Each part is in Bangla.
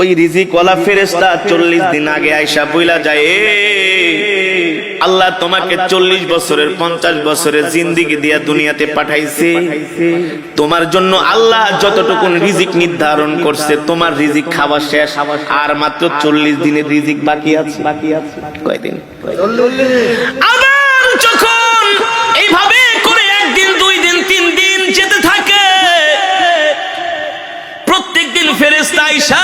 ওই রিজিক ওয়ালা ফেরেস্তা চল্লিশ দিন আগে আইসা বইলা যায় আল্লাহ তোমাকে চল্লিশ বছরের, পঞ্চাশ বছরের জিন্দিগি দিয়া দুনিয়াতে পাঠাইছে। তোমার জন্য আল্লাহ যতটুকু রিজিক নির্ধারণ করছে, তোমার রিজিক খাওয়া শেষ। আর মাত্র চল্লিশ দিনের রিজিক বাকি আছে। বাকি আছে কয়দিন? আবার যখন এইভাবে করে একদিন, দুই দিন, তিন দিন যেতে থাকে, প্রত্যেকদিন ফেরেস্তা আইসা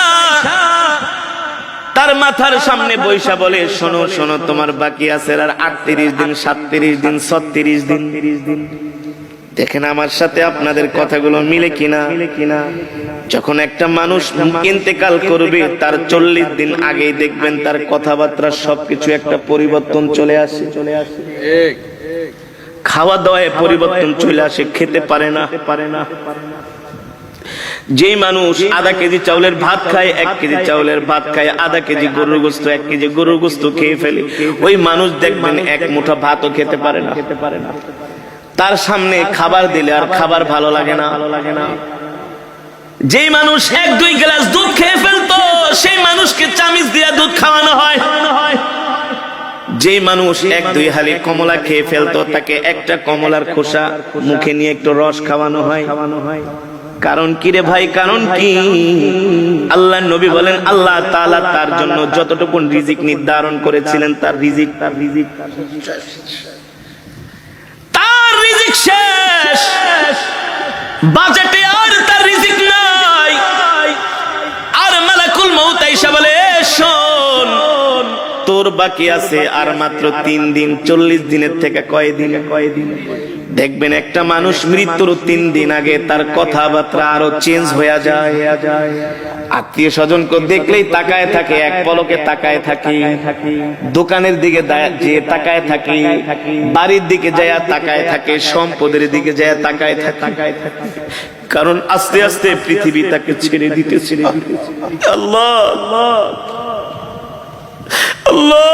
তার মাথার সামনে বৈশা বলে শোনো শোনো তোমার বাকি আছে আর আটত্রিশ দিন সাতত্রিশ দিন ছত্রিশ দিন। দিন দেখেন আমার সাথে আপনাদের কথাগুলো মিলে কিনা? মিলে কিনা যখন একটা মানুষ ইন্তেকাল করবে তার চল্লিশ দিন আগেই দেখবেন তার কথাবার্তা সবকিছু একটা পরিবর্তন চলে আসে। চলে আসে খাওয়া দাওয়ায় পরিবর্তন চলে আসে খেতে পারে না পারে না। যেই মানুষ আধা কেজি চাউলের ভাত খায় এক কেজি চাউলের ভাত খায় আধা কেজি গরুর গোস্ত এক কেজি গরুর গোস্ত খেয়ে ফেলে। ওই মানুষ দেখবেন এক মুঠা ভাতও খেতে পারে না। খেতে পারে না। তার সামনে খাবার দিলে আর খাবার ভালো লাগে না। ভালো লাগে না। যেই মানুষ এক দুই গ্লাস দুধ খেয়ে ফেলতো সেই মানুষকে চামিচ দিয়া দুধ খাওয়ানো হয়। যেই মানুষ এক দুই হালি কমলা খেয়ে ফেলতো তাকে একটা কমলার খোসা মুখে নিয়ে একটু রস খাওয়ানো হয়। খাওয়ানো হয়। কারণ কি রে ভাই কারণ কি? আল্লাহ নবী বলেন আল্লাহ তাআলা তার জন্য যতটুকু রিজিক নির্ধারণ করেছিলেন তার রিজিক তার রিজিক তার রিজিক শেষ। বাজেটে আর তার রিজিক নাই। আর মালাকুল মউত আইসা বলে "এ শোন তোর বাকি আছে আর মাত্র তিন দিন চল্লিশ দিনের থেকে কয় দিন কয় দিন দেখবেন একটা মানুষ মৃত্যুর তিন দিন আগে তার কথাবার্তা আরও চেঞ্জ হয়ে যায়। আত্মীয় স্বজনকে দেখলেই তাকায় থাকে, এক পলকে তাকায় থাকে। দোকানের দিকে যে তাকায় থাকে, বাড়ির দিকে যায় তাকায় থাকে, সম্পদের দিকে যায় তাকায় থাকে। তাকায় থাকে কারণ আস্তে আস্তে পৃথিবী তাকে ছেড়ে দিতে ছেড়ে দিতে আল্লাহ আল্লাহ! আল্লাহ!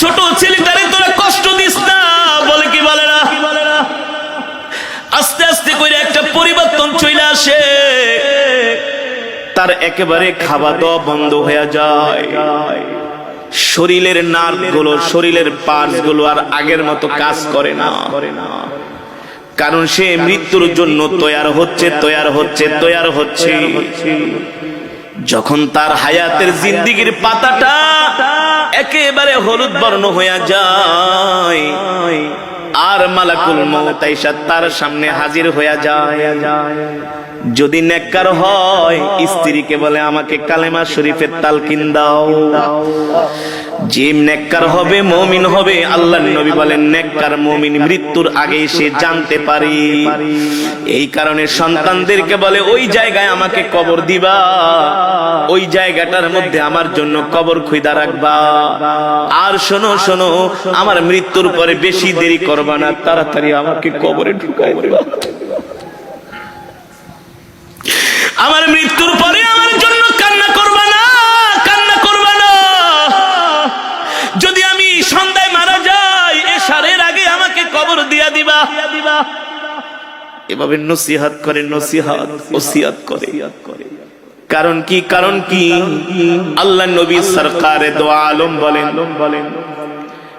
ছোট ছেলেটারে তোরা কষ্ট দিস না। বলে কি বলে না? আস্তে আস্তে করে একটা পরিবর্তন চলে আসে। তার একেবারে খাওয়া দাওয়া বন্ধ হয়ে যায়। শরীরের নার্ভগুলো শরীরের পার্টসগুলো আর আগের মতো কাজ করে না। কারণ সে মৃত্যুর জন্য তৈয়ার হচ্ছে তৈয়ার হচ্ছে তৈয়ার হচ্ছে। যখন তার হায়াতের জিন্দিগির পাতাটা একেবারে হলুদ বর্ণ হইয়া যায়। আর মালাকুল মৌত তার সামনে হাজির হইয়া যায়। যদি নেককার হয়, স্ত্রীকে বলে, আমাকে কালেমা শরীফের তালকিন দাও। হবে, মমিন হবে। আল্লাহ নবী বলেন, নেককার মমিন মৃত্যুর আগে সে জানতে এই কারণে সন্তানদেরকে বলে, ওই জায়গায় আমাকে কবর দিবা। ওই জায়গাটার মধ্যে আমার জন্য কবর রাখবা। আর শোনো শোনো, আমার মৃত্যুর পরে বেশি দেরি করবা না। তাড়াতাড়ি আমাকে কবরে ঢুকাই আমার মৃত্যুর এভাবে নসিহাত করে, নসিহাত, ওসিয়াত করে। কারণ কি? কারণ কি? আল্লাহ নবী সরকারে দোয়া আলম বলেন বলেন।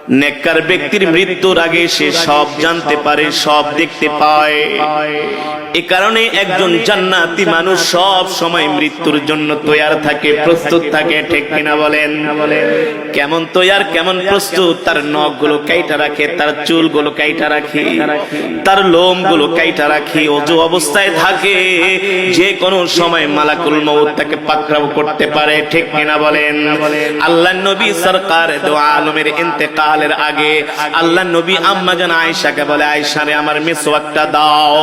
নেককার ব্যক্তির মৃত্যুর আগে সে সব জানতে পারে, সব দেখতে পায়। এ কারণে একজন জান্নাতি মানুষ সব সময় মৃত্যুর জন্য তৈয়ার থাকে, প্রস্তুত থাকে, ঠিক কিনা বলেন? কেমন তৈয়ার, কেমন প্রস্তুত? তার নখগুলো কাইটা রাখে, তার চুলগুলো কাইটা রাখে, তার লোমগুলো কাইটা রাখে, অজু অবস্থায় থাকে। যে কোনো সময় মালাকুল মৌত তাকে পাকড়াও করতে পারে, ঠিক কিনা বলেন? আল্লাহ নবী সরকার দো আলমের ইন্তেকালের আগে আল্লাহ নবী আম্মা জান আয়েশাকে বলে, আয়েশা রে, আমার মিসওয়াকটা দাও।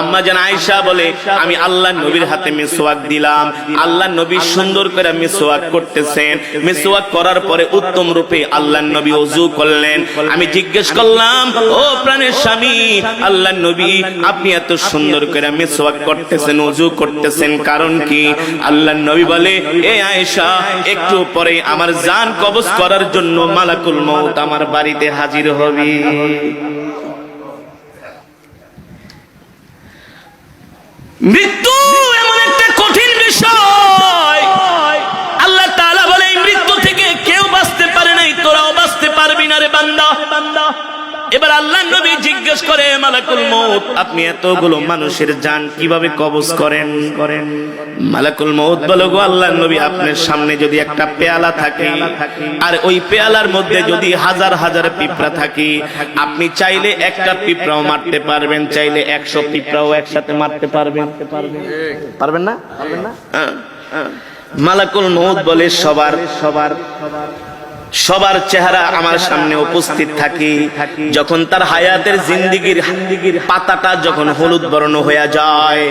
আম্মা জান আয়েশা বলে, আমি আল্লাহ নবীর হাতে মিসওয়াক দিলাম। আল্লাহ নবী সুন্দর করে মিসওয়াক করতেছেন। মিসওয়াক করার পরে উত্তম রূপে আল্লাহ নবী ওযু করলেন। আমি জিজ্ঞেস করলাম, ও প্রাণের স্বামী, আল্লাহ নবী, আপনি এত সুন্দর করে মিসওয়াক করতেছেন ওযু করতেছেন, কারণ কি? আল্লাহ নবী বলে, এ আয়েশা, একটু পরে আমার জান কবজ করার জন্য মালাকুল মউত আমার বাড়িতে হাজির হবি। মৃত্যু এমন একটা কঠিন বিষয়। আল্লাহ তাআলা বলে, এই মৃত্যু থেকে কেউ বাঁচতে পারে নাই, তোরাও বাঁচতে পারবি না রে বান্দা বান্দা। এবার আল্লাহ নবী জিজ্ঞেস করে মালাকুল মউত আপনি এতগুলো মানুষের জান কীভাবে কবজ করেন? করেন মালাকুল মউত বলো গো আল্লাহ নবী আপনার সামনে যদি একটা পেয়ালা থাকে আর ওই পেয়ালার মধ্যে যদি হাজার হাজার পিঁপড়া থাকে আপনি চাইলে একটা পিঁপড়াও মারতে পারবেন চাইলে একশো পিঁপড়াও একসাথে মারতে পারবেন। পারবেন না? পারবেন না হ্যাঁ, হ্যাঁ। মালাকুল মউত বলে সবার সবার সবার চেহারা আমার সামনে উপস্থিত থাকে। যখন তার হায়াতের জিন্দিগির পাতাটা যখন হলুদ বর্ণ হয়ে যায়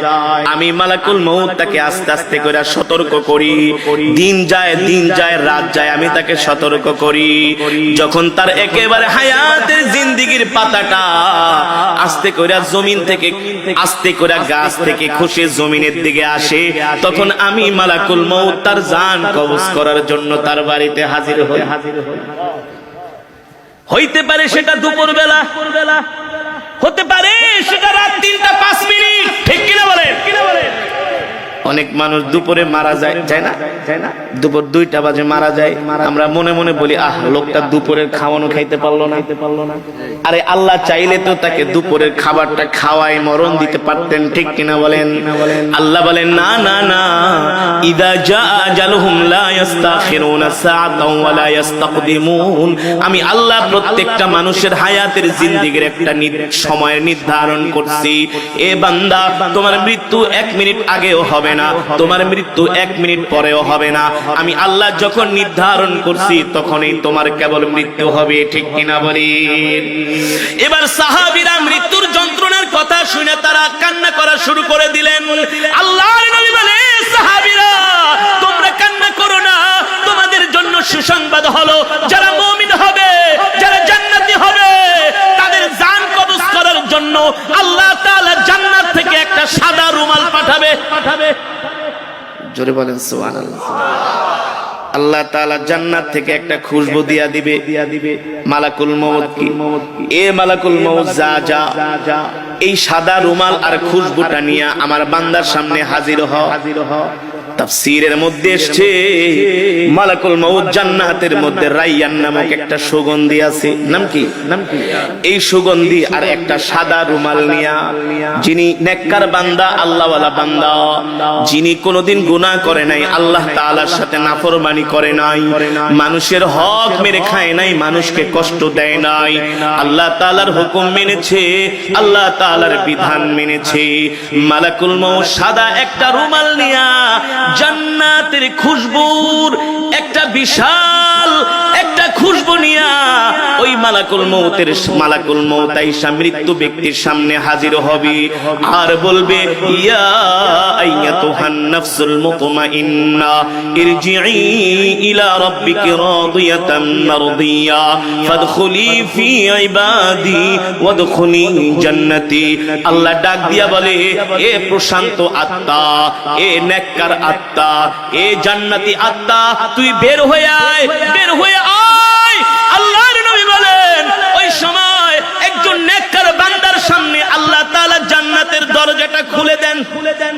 আমি মালাকুল মৌত তাকে আস্তে আস্তে করে। সতর্ক করি। দিন যায় দিন যায় রাত যায় আমি তাকে সতর্ক করি। যখন তার একেবারে হায়াতের জিন্দিগির পাতাটা আস্তে করে জমিন থেকে আস্তে করে গাছ থেকে খসে জমিনের দিকে আসে। তখন আমি মালাকুল মৌত তার জান কবজ করার জন্য তার বাড়িতে হাজির হই। হাজির হই হইতে পারে সেটা দুপুর বেলা হতে পারে সেটা রাত তিনটা পাঁচ মিনিট ঠিক কিনা বলেন কিনা বলেন অনেক মানুষ দুপুরে মারা যায় যায় না? দুপুর দুইটা বাজে মারা যায়। আমরা মনে মনে বলি, আহ, লোকটা দুপুরের খাওয়ানো খাইতে পারল না। আরে আল্লাহ চাইলে তো তাকে দুপুরের খাবারটা খাওয়াই মরণ দিতে পারতেন, ঠিক কিনা বলেন? আল্লাহ বলেন, না না না। ইদা জা আজালুহুম লা ইস্তাখিরুনা সাআতাও ওয়া লা ইস্তাকদিমুন আমি আল্লাহ প্রত্যেকটা মানুষের হায়াতের জিন্দেগির একটা সময় নির্ধারণ করছি। এ বান্দা, তোমার মৃত্যু এক মিনিট আগেও হবে না। তোমার মৃত্যু এক মিনিট পরেও হবে না। আমি আল্লাহ যখন নির্ধারণ করছি, তখনই তোমার কেবল মৃত্যু হবে, ঠিক কিনা বলি এবার সাহাবীরা মৃত্যুর যন্ত্রণার কথা শুনে তারা কান্না করা শুরু করে দিলেন। বলে সাহাবীরা, তোমরা কান্না করো না। তোমাদের জন্য সুসংবাদ হলো, যারা মুমিন হবে, যারা জান্নাতি হবে জোরে বলেন সোহান আল্লাহ তালা জান্নাত থেকে একটা খুশবু দিয়া দিবে। দিয়া দিবে মালাকুল কি? এ মালাকুল যা যা যা। এই সাদা রুমাল আর খুশবুটা নিয়ে আমার বান্দার সামনে হাজির হাজির হ। তাফসীরের মধ্যে এসছে, মালাকুল মউত জান্নাতের মধ্যে রাইয়ান নামক একটা সুগন্ধি আছে। নাম কি? নাম কি? এই সুগন্ধি আর একটা সাদা রুমাল নিয়া যিনি নেককার বান্দা, আল্লাহওয়ালা বান্দা, যিনি কোনোদিন গুনাহ করে নাই, আল্লাহ তাআলার সাথে নাফরমানি করে নাই, মানুষের হক মেরে খায় নাই, মানুষকে কষ্ট দেয় নাই। আল্লাহ তাআলার হুকুম মেনেছে, আল্লাহ তাআলার বিধান মেনেছে। মালাকুল মউত সাদা একটা রুমাল নিয়া জান্নাতের খুশবুর একটা বিশাল একটা খুশবু নিয়া ওই মালাকুল মৌতের মালাকুল মৌত আইসা মৃত্যু ব্যক্তির সামনে হাজির হবে। আর বলবে, ইয়া আইয়াতুহান নাফসুল মুতমাইন্না ইরজিই ইলা রাব্বিকি রাদিয়াতাম মারদিয়া, ফাদখুলি ফি ইবাদি ওয়াদখুলি জান্নাতি। আল্লাহ ডাক দিয়া বলে, এ প্রশান্ত আত্মা, এ নেককার আত্মা, এ জান্নাতি আত্মা, তুই বের হয়ে আয়, বের হয়ে দরজাটা খুলে দেন। খুলে দেন।